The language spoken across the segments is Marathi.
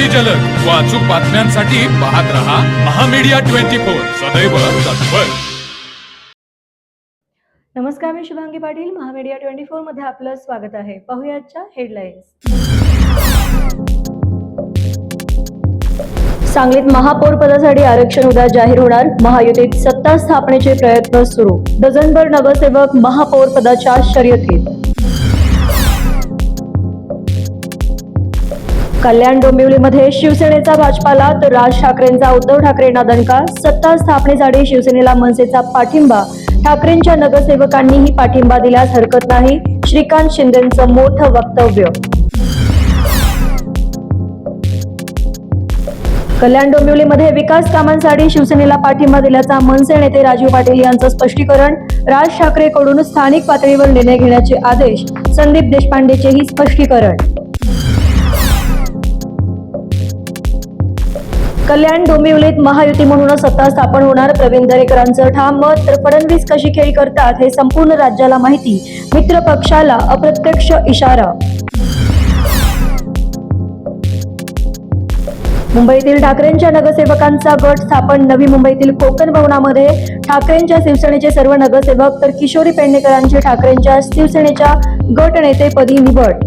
अगदी जलद. व अचूक बातम्यांसाठी पाहत रहा महामीडिया ट्वेंटी फोर. सदैव तत्पर. नमस्कार मी शुभांगी पाटील. महामीडिया ट्वेंटी फोरमध्ये आपलं स्वागत आहे. पाहुयाच्या हेडलाईन्स. सांगलीत महापौर पदासाठी आरक्षण उद्या जाहीर होणार. महायुतीत सत्ता स्थापनेचे प्रयत्न सुरू. डझनभर नगरसेवक महापौर पदाच्या शर्यतीत. कल्याण डोंबिवलीमध्ये शिवसेनेचा भाजपाला तर राज ठाकरेंचा उद्धव ठाकरेंना दणका. सत्ता स्थापनेसाठी शिवसेनेला मनसेचा पाठिंबा. ठाकरेंच्या नगरसेवकांनीही पाठिंबा दिल्यास हरकत नाही. श्रीकांत शिंदेचं मोठं वक्तव्य. कल्याण डोंबिवलीमध्ये विकास कामांसाठी शिवसेनेला पाठिंबा दिल्याचा मनसे नेते राजीव पाटील यांचं स्पष्टीकरण. राज ठाकरेकडून स्थानिक पातळीवर निर्णय घेण्याचे आदेश. संदीप देशपांडेचेही स्पष्टीकरण. कल्याण डोंबिवलीत महायुती म्हणूनच सत्ता स्थापन होणार. प्रवीण दरेकरांचं ठाम मत तर फडणवीस कशी खेळी करतात हे संपूर्ण राज्याला माहिती. मित्र पक्षाला अप्रत्यक्ष इशारा. मुंबईतील ठाकरेंच्या नगरसेवकांचा गट स्थापन. नवी मुंबईतील कोकण भवनामध्ये ठाकरेंच्या शिवसेनेचे सर्व नगरसेवक तर किशोरी पेडणेकरांची ठाकरेंच्या शिवसेनेच्या गट नेतेपदी निवड.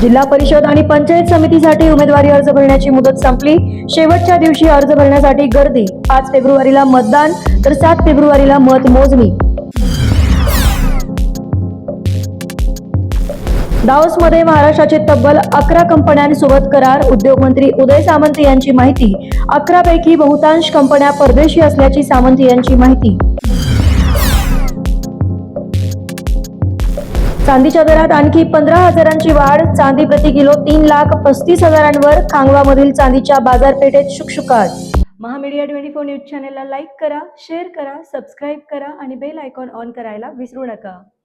जिल्हा परिषद आणि पंचायत समितीसाठी उमेदवारी अर्ज भरण्याची मुदत संपली. शेवटच्या दिवशी अर्ज भरण्यासाठी गर्दी. पाच फेब्रुवारीला मतदान तर सात फेब्रुवारीला मतमोजणी दाओसमध्ये महाराष्ट्राचे तब्बल अकरा कंपन्यांसोबत करार. उद्योगमंत्री उदय सामंत यांची माहिती. अकरापैकी बहुतांश कंपन्या परदेशी असल्याची सामंत यांची माहिती. चांदीच्या दरात आणखी पंधरा हजारांची वाढ. चांदी प्रति किलो तीन लाख पस्तीस हजारांवर. खांगवामधील चांदीच्या बाजारपेठेत शुकशुकाट. महामीडिया ट्वेंटी फोर न्यूज चॅनलला लाईक करा शेअर करा सबस्क्राईब करा आणि बेल आयकॉन ऑन करायला विसरू नका.